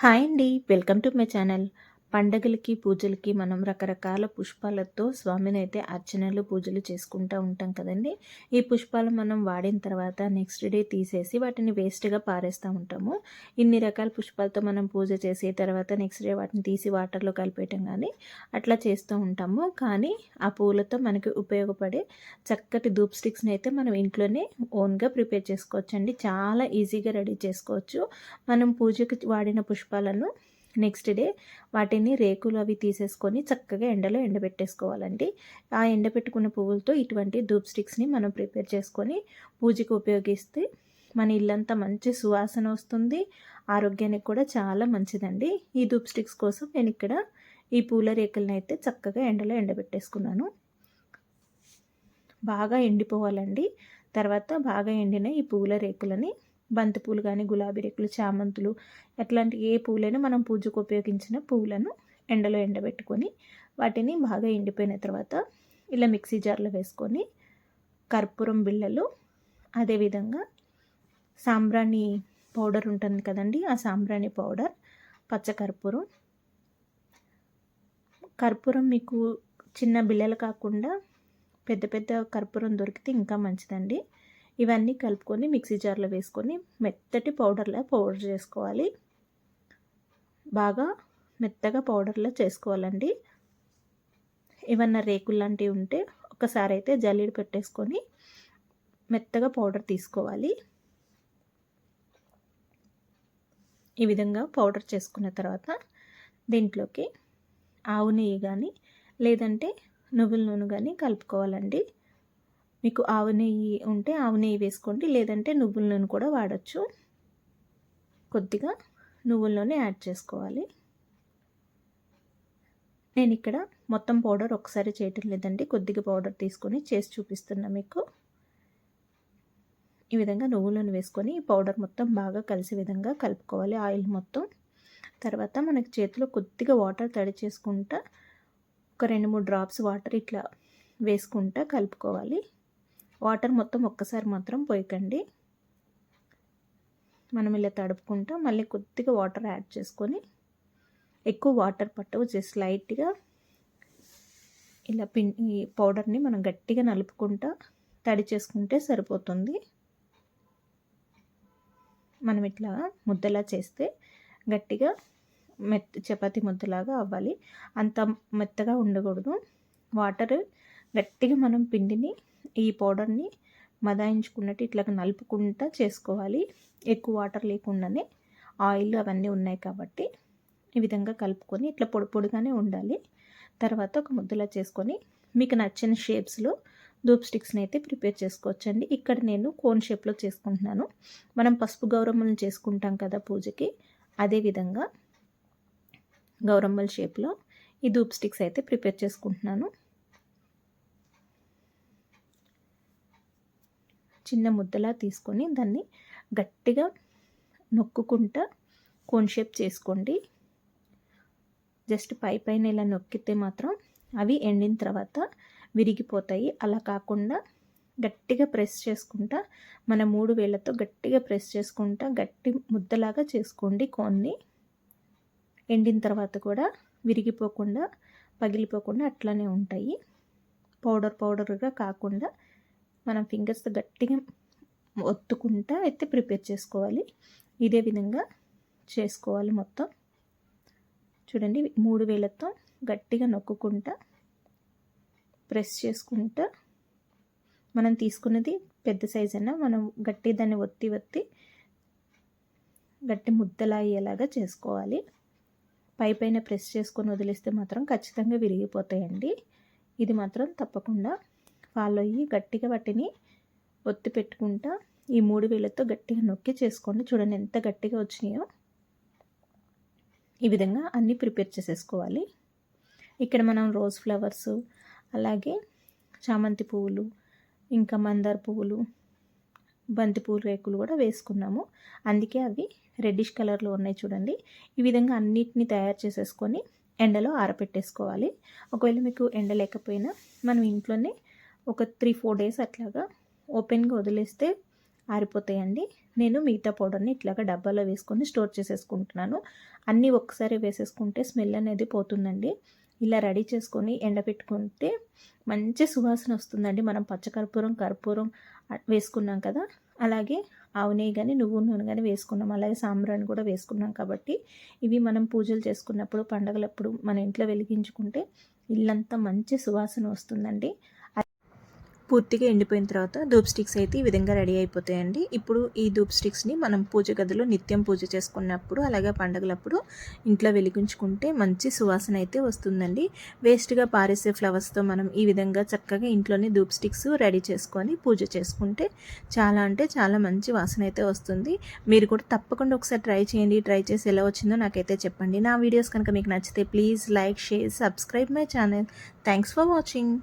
Hi అండి welcome to my channel పండగలకి పూజలకి మనం రకరకాల పుష్పాలతో స్వామిని అయితే అర్చనలు పూజలు చేసుకుంటూ ఉంటాం కదండి. ఈ పుష్పాలు మనం వాడిన తర్వాత నెక్స్ట్ డే తీసేసి వాటిని వేస్ట్గా పారేస్తూ ఉంటాము. ఇన్ని రకాల పుష్పాలతో మనం పూజ చేసి తర్వాత నెక్స్ట్ డే వాటిని తీసి వాటర్లో కలిపేయటం కానీ అట్లా చేస్తూ ఉంటాము. కానీ ఆ పూలతో మనకి ఉపయోగపడే చక్కటి ధూప్ స్టిక్స్ని అయితే మనం ఇంట్లోనే ఓన్గా ప్రిపేర్ చేసుకోవచ్చండి. చాలా ఈజీగా రెడీ చేసుకోవచ్చు. మనం పూజకి వాడిన పుష్పాలను నెక్స్ట్ డే వాటిని రేకులు అవి తీసేసుకొని చక్కగా ఎండలో ఎండబెట్టేసుకోవాలండి. ఆ ఎండబెట్టుకున్న పువ్వులతో ఇటువంటి ధూప్ స్టిక్స్ని మనం ప్రిపేర్ చేసుకొని పూజకు ఉపయోగిస్తే మన ఇల్లంతా మంచి సువాసన వస్తుంది. ఆరోగ్యానికి కూడా చాలా మంచిదండి. ఈ ధూప్ స్టిక్స్ కోసం నేను ఇక్కడ ఈ పూల రేకులను అయితే చక్కగా ఎండలో ఎండబెట్టేసుకున్నాను. బాగా ఎండిపోవాలండి. తర్వాత బాగా ఎండిన ఈ పూల రేకులని బంతిపూలు కానీ గులాబీ రేకులు చామంతులు అట్లాంటి ఏ పూలైనా మనం పూజకు ఉపయోగించిన పూలను ఎండలో ఎండబెట్టుకొని వాటిని బాగా ఎండిపోయిన తర్వాత ఇలా మిక్సీ జార్లో వేసుకొని కర్పూరం బిళ్ళలు అదేవిధంగా సాంబ్రాణి పౌడర్ ఉంటుంది కదండి ఆ సాంబ్రాణి పౌడర్ పచ్చకర్పూరం కర్పూరం మీకు చిన్న బిళ్ళలు కాకుండా పెద్ద పెద్ద కర్పూరం దొరికితే ఇంకా మంచిదండి. ఇవన్నీ కలుపుకొని మిక్సీ జార్లో వేసుకొని మెత్తటి పౌడర్లా పౌడర్ చేసుకోవాలి. బాగా మెత్తగా పౌడర్లా చేసుకోవాలండి. ఏమన్నా రేకులు లాంటివి ఉంటే ఒకసారి అయితే జల్లీడు పెట్టేసుకొని మెత్తగా పౌడర్ తీసుకోవాలి. ఈ విధంగా పౌడర్ చేసుకున్న తర్వాత దీంట్లోకి ఆవు నెయ్యి కానీ లేదంటే నువ్వుల నూనె కానీ కలుపుకోవాలండి. మీకు ఆవు నెయ్యి ఉంటే ఆవు నెయ్యి వేసుకోండి. లేదంటే నువ్వుల నూనె కూడా వాడచ్చు. కొద్దిగా నువ్వుల నూనె యాడ్ చేసుకోవాలి. నేను ఇక్కడ మొత్తం పౌడర్ ఒకసారి చేయటం లేదండి. కొద్దిగా పౌడర్ తీసుకొని చేసి చూపిస్తున్నా మీకు. ఈ విధంగా నువ్వులను వేసుకొని ఈ పౌడర్ మొత్తం బాగా కలిసే విధంగా కలుపుకోవాలి ఆయిల్ మొత్తం. తర్వాత మనకి చేతిలో కొద్దిగా వాటర్ తడి చేసుకుంటా ఒక రెండు మూడు డ్రాప్స్ వాటర్ ఇట్లా వేసుకుంటా కలుపుకోవాలి. వాటర్ మొత్తం ఒక్కసారి మాత్రం పోయకండి. మనం ఇలా తడుపుకుంటా మళ్ళీ కొద్దిగా వాటర్ యాడ్ చేసుకొని ఎక్కువ వాటర్ పట్టవు జస్ట్ లైట్గా ఇలా పిన్ ఈ పౌడర్ని మనం గట్టిగా నలుపుకుంటా తడి చేసుకుంటే సరిపోతుంది. మనం ఇట్లా ముద్దలా చేస్తే గట్టిగా మెత్త చపాతి ముద్దలాగా అవ్వాలి. అంత మెత్తగా ఉండకూడదు. వాటర్ గట్టిగా మనం పిండిని ఈ పౌడర్ని మదాయించుకున్నట్టు ఇట్లా నలుపుకుంటా చేసుకోవాలి. ఎక్కువ వాటర్ లేకుండానే ఆయిల్ అవన్నీ ఉన్నాయి కాబట్టి ఈ విధంగా కలుపుకొని ఇట్లా పొడి పొడిగానే ఉండాలి. తర్వాత ఒక ముద్దలా చేసుకొని మీకు నచ్చిన షేప్స్లో ధూప్ స్టిక్స్ని అయితే ప్రిపేర్ చేసుకోవచ్చండి. ఇక్కడ నేను కోన్ షేప్లో చేసుకుంటున్నాను. మనం పసుపు గౌరమ్మలను చేసుకుంటాం కదా పూజకి అదేవిధంగా గౌరమ్మల షేప్లో ఈ ధూప్ స్టిక్స్ అయితే ప్రిపేర్ చేసుకుంటున్నాను. చిన్న ముద్దలా తీసుకొని దాన్ని గట్టిగా నొక్కుకుంటా కోన్ షేప్ చేసుకోండి. జస్ట్ పై పైన ఇలా నొక్కితే మాత్రం అవి ఎండిన తర్వాత విరిగిపోతాయి. అలా కాకుండా గట్టిగా ప్రెస్ చేసుకుంటా మన మూడు వేళ్ళతో గట్టిగా ప్రెస్ చేసుకుంటా గట్టి ముద్దలాగా చేసుకోండి కోన్ని ఎండిన తర్వాత కూడా విరిగిపోకుండా పగిలిపోకుండా అట్లానే ఉంటాయి. పౌడర్ పౌడర్గా కాకుండా మనం ఫింగర్స్ గట్టిగా ఒత్తుకుంటా అయితే ప్రిపేర్ చేసుకోవాలి. ఇదే విధంగా చేసుకోవాలి మొత్తం. చూడండి మూడు వేలతో గట్టిగా నొక్కుకుంటా ప్రెస్ చేసుకుంటా. మనం తీసుకున్నది పెద్ద సైజ్ అయినా మనం గట్టి దాన్ని ఒత్తి ఒత్తి గట్టి ముద్దలా అయ్యేలాగా చేసుకోవాలి. పై పైన ప్రెస్ చేసుకొని వదిలేస్తే మాత్రం ఖచ్చితంగా విరిగిపోతాయండి. ఇది మాత్రం తప్పకుండా ఫాలో అయ్యి గట్టిగా వాటిని ఒత్తి పెట్టుకుంటా ఈ మూడు వేలతో గట్టిగా నొక్కి చేసుకోండి. చూడండి ఎంత గట్టిగా వచ్చినాయో. ఈ విధంగా అన్నీ ప్రిపేర్ చేసేసుకోవాలి. ఇక్కడ మనం రోజ్ ఫ్లవర్స్ అలాగే చామంతి పువ్వులు ఇంకా మందార పువ్వులు బంతి పువ్వులు రేకులు కూడా వేసుకున్నాము. అందుకే అవి రెడ్డిష్ కలర్లో ఉన్నాయి చూడండి. ఈ విధంగా అన్నిటిని తయారు చేసేసుకొని ఎండలో ఆరపెట్టేసుకోవాలి. ఒకవేళ మీకు ఎండ లేకపోయినా మనం ఇంట్లోనే ఒక త్రీ ఫోర్ డేస్ అట్లాగా ఓపెన్గా వదిలేస్తే ఆరిపోతాయండి. నేను మిగతా పౌడర్ని ఇట్లాగా డబ్బాలో వేసుకొని స్టోర్ చేసేసుకుంటున్నాను. అన్నీ ఒక్కసారి వేసేసుకుంటే స్మెల్ అనేది పోతుందండి. ఇలా రెడీ చేసుకొని ఎండబెట్టుకుంటే మంచి సువాసన వస్తుందండి. మనం పచ్చకర్పూరం కర్పూరం వేసుకున్నాం కదా. అలాగే ఆవు నెయ్యి కానీ నువ్వు నూనె కానీ వేసుకున్నాం. అలాగే సాంబ్రాన్ని కూడా వేసుకున్నాం కాబట్టి ఇవి మనం పూజలు చేసుకున్నప్పుడు పండగలప్పుడు మన ఇంట్లో వెలిగించుకుంటే ఇల్లంతా మంచి సువాసన వస్తుందండి. పూర్తిగా ఎండిపోయిన తర్వాత ధూప్ స్టిక్స్ అయితే ఈ విధంగా రెడీ అయిపోతాయండి. ఇప్పుడు ఈ ధూప్ స్టిక్స్ని మనం పూజ గదిలో నిత్యం పూజ చేసుకున్నప్పుడు అలాగే పండగలప్పుడు ఇంట్లో వెలిగించుకుంటే మంచి సువాసన అయితే వస్తుందండి. వేస్ట్గా పారేసే ఫ్లవర్స్తో మనం ఈ విధంగా చక్కగా ఇంట్లోనే ధూప్ స్టిక్స్ రెడీ చేసుకొని పూజ చేసుకుంటే చాలా అంటే చాలా మంచి వాసన అయితే వస్తుంది. మీరు కూడా తప్పకుండా ఒకసారి ట్రై చేయండి. ట్రై చేసి ఎలా వచ్చిందో నాకైతే చెప్పండి. నా వీడియోస్ కనుక మీకు నచ్చితే please like share subscribe my channel. Thanks for watching.